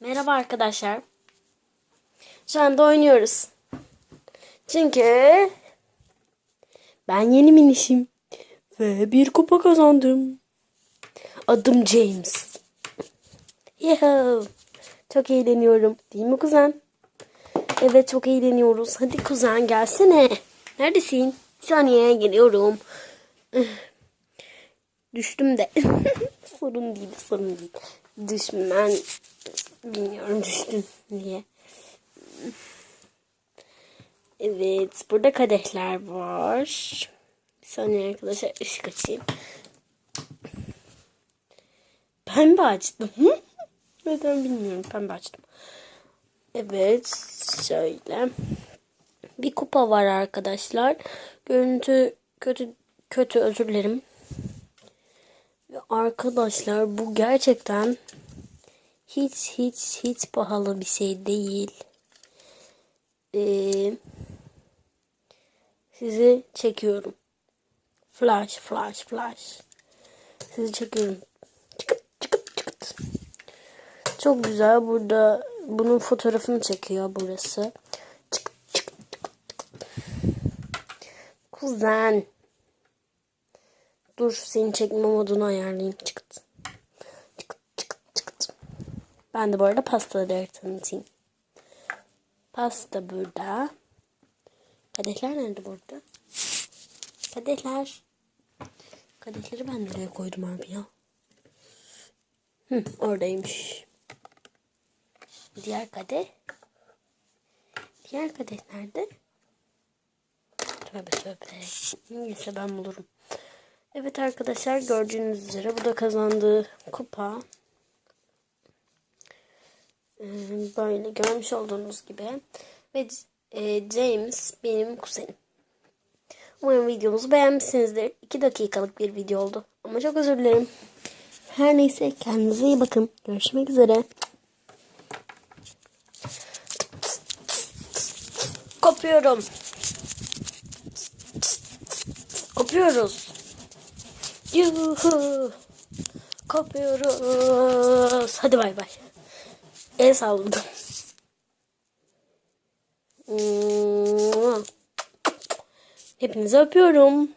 Merhaba arkadaşlar. Şu anda oynuyoruz. Çünkü ben yeni minişim ve bir kupa kazandım. Adım James. Yuhu. Çok eğleniyorum. Değil mi kuzen? Evet çok eğleniyoruz. Hadi kuzen gelsene. Neredesin? Saniye geliyorum. Düştüm de. sorun değil, sorun değil. Düşmen bilmiyorum düştüm diye. Evet, burada kadehler var. Bir saniye arkadaşlar ışık açayım. Pembe açtım. Neden bilmiyorum pembe açtım. Evet, şöyle. Bir kupa var arkadaşlar. Görüntü kötü kötü özür dilerim. Arkadaşlar bu gerçekten hiç hiç hiç pahalı bir şey değil. Ee, sizi çekiyorum. Flash flash flash. Sizi çekiyorum. Çıkıt çıkıt çıkıt. Çok güzel burada bunun fotoğrafını çekiyor burası. Çıkıt çıkıt çıkıt. Kuzen. Dur seni çekme modunu ayarlayayım. Çıkıt. Ben de bu arada pastaları tanıtayım. Pasta burada. Kadehler nerede burada? Kadehler. Kadehleri ben nereye koydum abi ya? Hı, oradaymış. Diğer kadeh. Diğer kadeh nerede? Tövbe tövbe. Neyse ben bulurum. Evet arkadaşlar gördüğünüz üzere bu da kazandığı kupa. Ee, Böyle görmüş olduğunuz gibi. Ve e, James benim kuzenim. Umarım videomuzu beğenmişsinizdir. 2 dakikalık bir video oldu. Ama çok özür dilerim. Her neyse kendinize iyi bakın. Görüşmek üzere. Kopuyorum. Kopuyoruz. Yuhu. Kopuyoruz. Hadi bay bay. El salladım. Hepinizi öpüyorum.